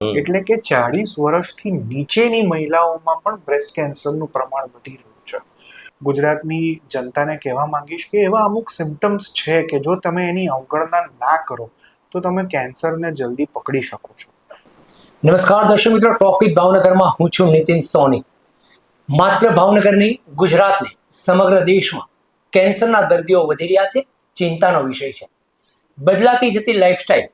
એટલે કે ચાળીસ વર્ષથી નીચેની મહિલાઓમાં પણ બ્રેસ્ટ કેન્સરનું પ્રમાણ વધી રહ્યું છે. ગુજરાતની જનતાને કહેવા માંગીશ કે એવા અમુક સિમ્ટમ્સ છે કે જો તમે એની અવગણના ના કરો તો તમે કેન્સરને જલ્દી પકડી શકો છો. નમસ્કાર દર્શક મિત્રો ટોપિક ભાવનગરમાં હું છું નીતિન સોની. માત્ર ભાવનગરની ગુજરાતની સમગ્ર દેશમાં કેન્સરના દર્દીઓ વધી રહ્યા છે ચિંતાનો વિષય છે. બદલાતી જતી લાઈફસ્ટાઈલ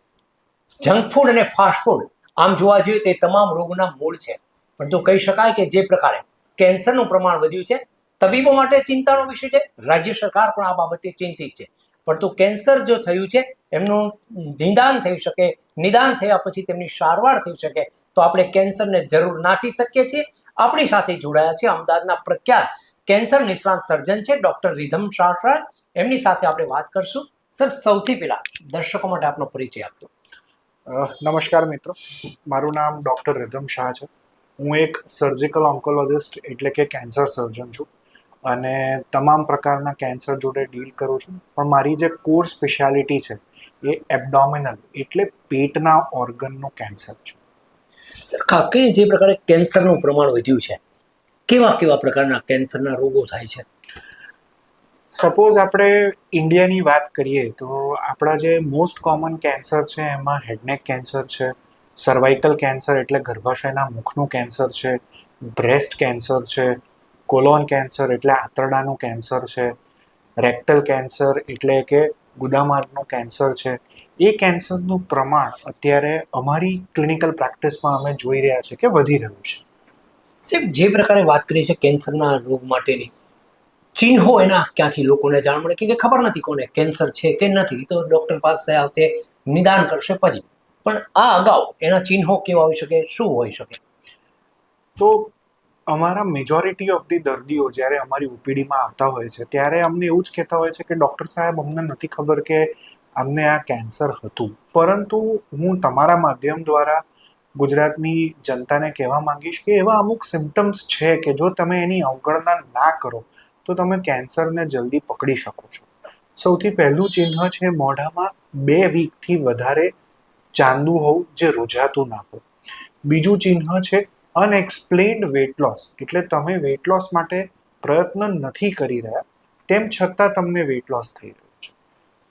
જંક ફૂડ અને ફાસ્ટ ફૂડ આમ જોવા જોઈએ એ તમામ રોગોના મૂળ છે. પરંતુ કહી શકાય કે જે પ્રકારે કેન્સરનું પ્રમાણ વધ્યું છે તબીબો માટે ચિંતાનો વિષય છે રાજ્ય સરકાર પણ આ બાબતે ચિંતિત છે. પરંતુ કેન્સર જો થયું છે એમનું નિદાન થઈ શકે નિદાન થયા પછી તેમની સારવાર થઈ શકે તો આપણે કેન્સરને જરૂર નાથી શકીએ છીએ. આપણી સાથે જોડાયા છે અમદાવાદના પ્રખ્યાત કેન્સર નિષ્ણાંત સર્જન છે ડોક્ટર રિધમ શાસ્ત્ર એમની સાથે આપણે વાત કરશું. સર સૌથી પહેલા દર્શકો માટે આપનો પરિચય આપજો. અ, નમસ્કાર મિત્રો. મારું નામ ડૉક્ટર રિધમ શાહ છે. હું એક સર્જિકલ ઓન્કોલોજિસ્ટ એટલે કે કેન્સર સર્જન છું અને તમામ પ્રકારના કેન્સર જોડે ડીલ કરું છું. પણ મારી જે કોર સ્પેશિયાલિટી છે એ એબડોમિનલ એટલે પેટના ઓર્ગનનું કેન્સર છે. સર ખાસ કરીને જે પ્રકારે કેન્સરનું પ્રમાણ વધ્યું છે, કેવા કેવા પ્રકારના કેન્સરના રોગો થાય છે? સપોઝ આપણે ઇન્ડિયાની વાત કરીએ તો આપણા જે મોસ્ટ કોમન કેન્સર છે, એમાં હેડનેક કેન્સર છે સર્વાઇકલ કેન્સર એટલે ગર્ભાશયના મુખનું કેન્સર છે બ્રેસ્ટ કેન્સર છે કોલોન કેન્સર એટલે આંતરડાનું કેન્સર છે રેક્ટલ કેન્સર એટલે કે ગુદામાર્ગનું કેન્સર છે. એ કેન્સરનું પ્રમાણ અત્યારે અમારી ક્લિનિકલ પ્રેક્ટિસમાં અમે જોઈ રહ્યા છે કે વધી રહ્યું છે. સાહેબ, જે પ્રકારે વાત કરી છે કેન્સરના રોગ માટેની ચિહ્નો એના ક્યાંથી લોકોને જાણ મળે? કે ખબર નથી કોને કેન્સર છે કે નથી, તો ડૉક્ટર પાસે આવશે, નિદાન કરશે પછી. પણ આ અગાઉ એના ચિહ્નો કેવા હોઈ શકે, શું હોઈ શકે? તો અમારા મેજોરિટી ઓફ ધી દર્દીઓ જ્યારે અમારી ઓપીડીમાં આવતા હોય છે, ત્યારે અમને એવું જ કહેતા હોય છે કે ડૉક્ટર સાહેબ, અમને નથી ખબર કે અમને આ કેન્સર હતું. પરંતુ હું તમારા માધ્યમ દ્વારા ગુજરાતની જનતાને કહેવા માંગીશ કે એવા અમુક સિમ્ટમ્સ છે કે જો તમે એની અવગણના ના કરો તો તમે કેન્સરને જલ્દી પકડી શકો છો. સૌથી પહેલું ચિહ્ન છે મોઢામાં બે વીકથી વધારે ચાંદુ હોવું જે રૂઝાતું ના હોય. બીજું ચિહ્ન છે અનએક્સપ્લેન્ડ વેટ લોસ એટલે તમે વેટ લોસ માટે પ્રયત્ન નથી કરી રહ્યા, તેમ છતાં તમને વેટ લોસ થઈ રહ્યું છે.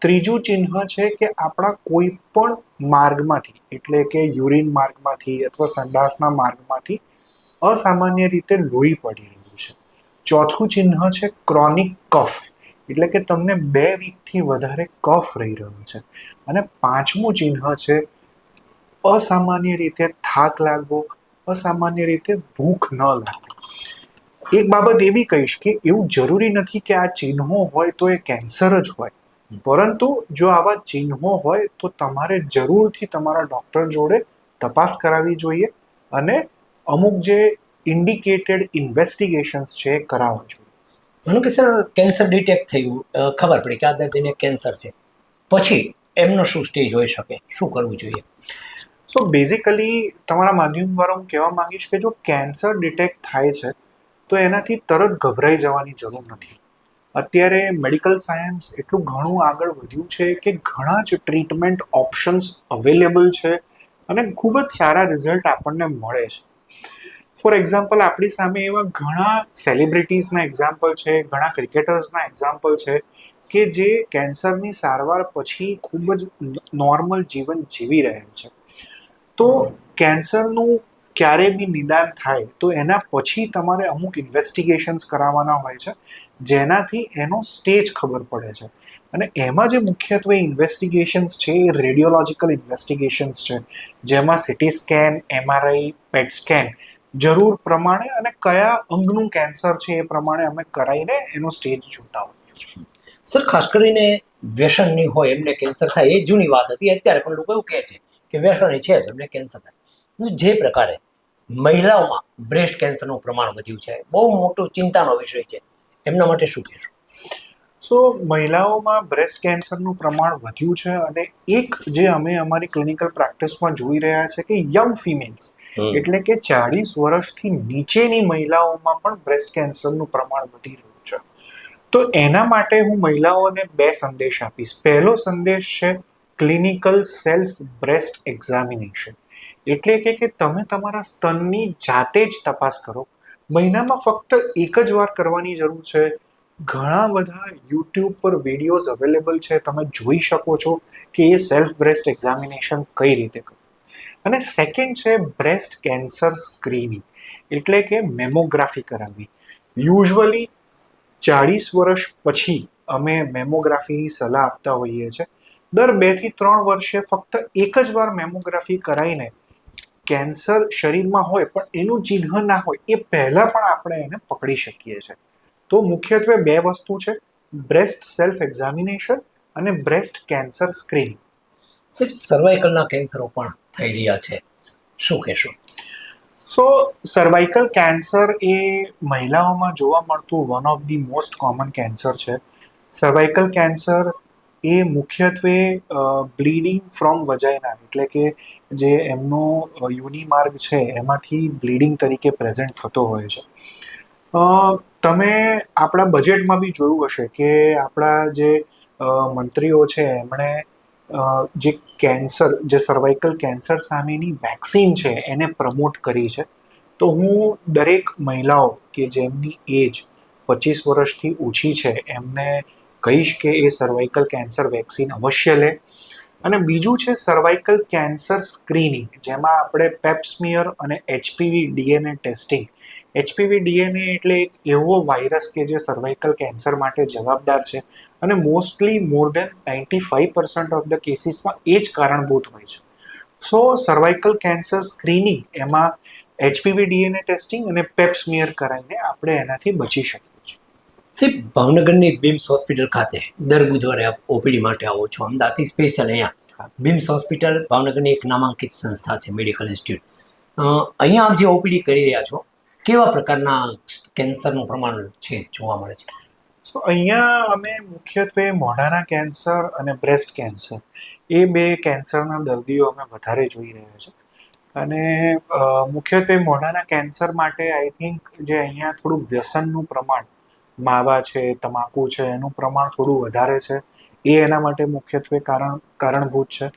ત્રીજું ચિહ્ન છે કે આપણા કોઈ પણ માર્ગમાંથી, એટલે કે યુરિન માર્ગમાંથી અથવા સંડાસના માર્ગમાંથી અસામાન્ય રીતે લોહી પડી રહ્યું ચોથું ચિહ્ન છે ક્રોનિક કફ. એટલે કે તમને બે વીકથી વધારે કફ રહી રહ્યો છે. અને પાંચમું ચિહ્ન છે અસામાન્ય રીતે થાક લાગવો, અસામાન્ય રીતે ભૂખ ન લાગવી. એક બાબત એવી કહીશ કે એવું જરૂરી નથી કે આ ચિહ્નો હોય તો એ કેન્સર જ હોય. પરંતુ જો આવા ચિહ્નો હોય તો તમારે જરૂરથી તમારા ડૉક્ટર જોડે તપાસ કરાવવી જોઈએ અને અમુક જે ઇન્ડિકેટેડ ઇન્વેસ્ટિગેશન્સ છે કરાવો કરાવવા જોઈએ માનો કે સર કેન્સર ડિટેક્ટ થયું. ખબર પડી કે આ દર્દીને કેન્સર છે. પછી એમનો શું સ્ટેજ હોઈ શકે? શું કરવું જોઈએ? સો બેઝિકલી તમારા માધ્યમ દ્વારા હું કહેવા માંગીશ કે જો કેન્સર ડિટેક્ટ થાય છે તો એનાથી તરત ગભરાઈ જવાની જરૂર નથી. અત્યારે મેડિકલ સાયન્સ એટલું ઘણું આગળ વધ્યું છે કે ઘણા જ ટ્રીટમેન્ટ ઓપ્શન્સ અવેલેબલ છે અને ખૂબ જ સારા રિઝલ્ટ આપણને મળે છે. ફોર એક્ઝામ્પલ આપણી સામે એવા ઘણા સેલિબ્રિટીઝના એક્ઝામ્પલ છે, ઘણા ક્રિકેટર્સના એક્ઝામ્પલ છે કે જે કેન્સરની સારવાર પછી ખૂબ જ નોર્મલ જીવન જીવી રહ્યા છે. તો કેન્સરનું ક્યારે બી નિદાન થાય તો એના પછી તમારે અમુક ઇન્વેસ્ટિગેશન્સ કરાવવાના હોય છે, જેનાથી એનો સ્ટેજ ખબર પડે છે. અને એમાં જે મુખ્યત્વે ઇન્વેસ્ટિગેશન્સ છે એ રેડિયોલોજિકલ ઇન્વેસ્ટિગેશન્સ છે, જેમાં CT scan MRI PET scan જરૂર પ્રમાણે અને કયા અંગનું કેન્સર છે એ પ્રમાણે અમે કરાવીને એનો સ્ટેજ જોતા હોઈએ છીએ. સર ખાસ કરીને વ્યસનની હોય એમને કેન્સર થાય એ જૂની વાત હતી. અત્યારે પણ લોકો એવું કહે છે કે વ્યસની છે જ એમને કેન્સર થાય. જે પ્રકારે મહિલાઓમાં બ્રેસ્ટ કેન્સરનું પ્રમાણ વધ્યું છે બહુ મોટો ચિંતાનો વિષય છે. એમના માટે શું કહેશો? સો મહિલાઓમાં બ્રેસ્ટ કેન્સરનું પ્રમાણ વધ્યું છે અને એક જે અમે અમારી ક્લિનિકલ પ્રેક્ટિસમાં જોઈ રહ્યા છે કે યંગ ફિમેલ્સ એટલે કે ચાળીસ વર્ષથી નીચેની મહિલાઓમાં પણ બ્રેસ્ટ કેન્સરનું પ્રમાણ વધી રહ્યું છે. તો એના માટે હું મહિલાઓને બે સંદેશ આપીશ. પહેલો સંદેશ છે ક્લિનિકલ સેલ્ફ બ્રેસ્ટ એક્ઝામિનેશન એટલે કે કે તમે તમારા સ્તનની જાતે જ તપાસ કરો. મહિનામાં ફક્ત એક જ વાર કરવાની જરૂર છે. ઘણા બધા યુટ્યુબ પર વિડીયોઝ અવેલેબલ છે. તમે જોઈ શકો છો કે એ સેલ્ફ બ્રેસ્ટ એક્ઝામિનેશન કઈ રીતે કરવું અને સેકન્ડ છે બ્રેસ્ટ કેન્સર સ્ક્રીનિંગ એટલે કે મેમોગ્રાફી કરાવવી. યુઝ્યુઅલી ચાળીસ વર્ષ પછી અમે મેમોગ્રાફીની સલાહ આપતા હોઈએ છીએ દર બેથી ત્રણ વર્ષે ફક્ત એક જ વાર મેમોગ્રાફી કરાવીને કેન્સર શરીરમાં હોય પણ એનું ચિહ્ન ના હોય એ પહેલાં પણ આપણે એને પકડી શકીએ છીએ તો મુખ્યત્વે બે વસ્તુ છે બ્રેસ્ટ સેલ્ફ એક્ઝામિનેશન અને બ્રેસ્ટ કેન્સર સ્ક્રીનિંગ સિર્ફ સર્વાઇકલના કેન્સરો પણ થઈ રહ્યા છે. શું કહેશો? સો સર્વાઇકલ કેન્સર એ મહિલાઓમાં જોવા મળતું one of the most common cancer છે. સર્વાઇકલ કેન્સર એ મુખ્યત્વે બ્લીડિંગ ફ્રોમ વજાઇના એટલે કે જે એમનો યુની માર્ગ છે, એમાંથી બ્લીડિંગ તરીકે પ્રેઝન્ટ થતો હોય છે. તમે આપણા બજેટમાં બી જોયું હશે કે આપણા જે મંત્રીઓ છે, એમણે જે કેન્સર જે સર્વાઇકલ કેન્સર સામેની વેક્સિન છે, એને પ્રમોટ કરી છે. તો હું દરેક મહિલાઓ કે જેમની એજ પચીસ વર્ષથી ઓછી છે, એમને કહીશ કે એ સર્વાઇકલ કેન્સર વેક્સિન અવશ્ય લે. અને બીજું છે સર્વાઇકલ કેન્સર સ્ક્રીનિંગ જેમાં આપણે પેપ્સમિયર અને HPV DNA testing HPV DNA એટલે એક એવો વાયરસ કે જે સર્વાઇકલ કેન્સર માટે જવાબદાર છે અને mostly more than ninety five percent of the કેસીસમાં એ જ કારણભૂત હોય છે. સો સર્વાઇકલ કેન્સર સ્ક્રીનિંગ એમાં એચપીવી ડીએનએ ટેસ્ટિંગ અને પેપ્સમિયર કરાવીને આપણે એનાથી બચી શકીએ છીએ. સાહેબ, ભાવનગરની બિમ્સ હોસ્પિટલ ખાતે દર બુધવારે આપ ઓપીડી માટે આવો છો. અમદાવાદથી સ્પેશિયલ અહીંયા બિમ્સ હોસ્પિટલ, ભાવનગરની એક નામાંકિત સંસ્થા છે, મેડિકલ ઇન્સ્ટિટ્યૂટ. અહીંયા આપ જે ઓપીડી કરી રહ્યા છો કેવા પ્રકારના કેન્સરનું પ્રમાણ છે જોવા મળે છે? સો અહીંયા અમે મુખ્યત્વે મોઢાના કેન્સર અને બ્રેસ્ટ કેન્સર, એ બે કેન્સરના દર્દીઓ અમે વધારે જોઈ રહ્યા છે. અને મુખ્યત્વે મોઢાના કેન્સર માટે આઈ થિંક જે અહીંયા થોડુંક વ્યસનનું પ્રમાણ, માવા છે, તમાકુ છે, એનું પ્રમાણ થોડું વધારે છે. એ એના માટે મુખ્યત્વે કારણ, કારણભૂત છે.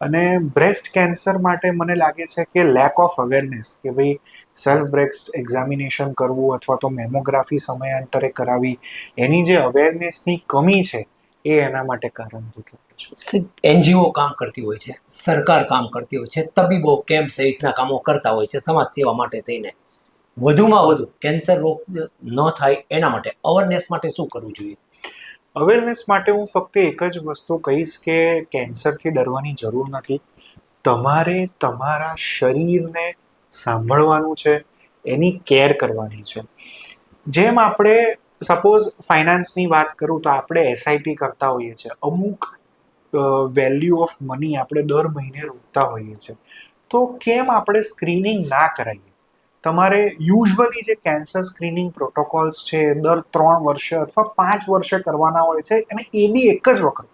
અને બ્રેસ્ટ કેન્સર માટે મને લાગે છે કે લેક ઓફ અવેરનેસ કે ભાઈ સેલ્ફ બ્રેસ્ટ એક્ઝામિનેશન કરવું અથવા તો મેમોગ્રાફી સમયાંતરે કરાવી, એની જે અવેરનેસની કમી છે, એ એના માટે કારણભૂત લાગે એનજીઓ કામ કરતી હોય છે, સરકાર કામ કરતી હોય છે, તબીબો કેમ્પ સહિતના કામો કરતા હોય છે, સમાજ સેવા માટે થઈને. વધુમાં વધુ કેન્સર રોગ ન થાય એના માટે અવેરનેસ માટે શું કરવું જોઈએ? અવેરનેસ માટે હું ફક્ત એક જ વસ્તુ કહીશ કે કેન્સરથી ડરવાની જરૂર નથી. તમારે તમારા શરીરને સાંભળવાનું છે, એની કેર કરવાની છે. જેમ આપણે સપોઝ ફાઇનાન્સની વાત કરું તો આપણે એસઆઈપી કરતા હોઈએ છીએ. અમુક વેલ્યુ ઓફ મની આપણે દર મહિને રોકતા હોઈએ છીએ. તો કેમ આપણે સ્ક્રીનિંગ ના કરાવીએ તમારે યુઝવલી જે કેન્સર સ્ક્રીનિંગ પ્રોટોકોલ્સ છે, દર ત્રણ વર્ષે અથવા પાંચ વર્ષે કરવાના હોય છે, અને એ બી એક જ વખત.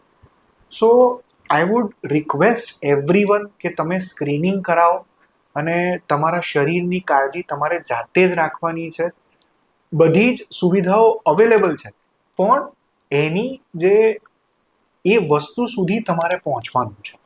So I would request everyone કે તમે સ્ક્રીનિંગ કરાવો અને તમારા શરીરની કાળજી તમારે જાતે જ રાખવાની છે. બધી જ સુવિધાઓ અવેલેબલ છે. પણ એની જે એ વસ્તુ સુધી તમારે પહોંચવાનું છે.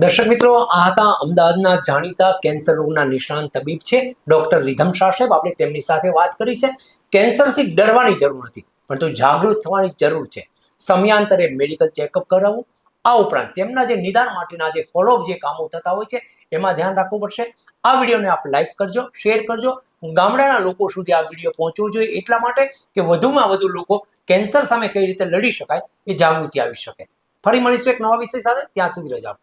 દર્શક મિત્રો, આ હતા અમદાવાદના જાણીતા કેન્સર રોગના નિષ્ણાંત તબીબ છે, ડોક્ટર રીધમ શાહ સાહેબ. આપણે તેમની સાથે વાત કરી છે. કેન્સરથી ડરવાની જરૂર નથી, પરંતુ જાગૃત થવાની જરૂર છે. સમયાંતરે મેડિકલ ચેકઅપ કરાવવું, આ ઉપરાંત તેમના જે નિદાન માટેના જે ફોલોઅપ જે કામો થતા હોય છે, એમાં ધ્યાન રાખવું પડશે. આ વિડીયોને આપ લાઇક કરજો શેર કરજો. ગામડાના લોકો સુધી આ વીડિયો પહોંચવો જોઈએ એટલા માટે કે વધુમાં વધુ લોકો કેન્સર સામે કઈ રીતે લડી શકાય એ જાગૃતિ આવી શકે. ફરી મળીશું એક નવા વિષય સાથે. ત્યાં સુધી રજા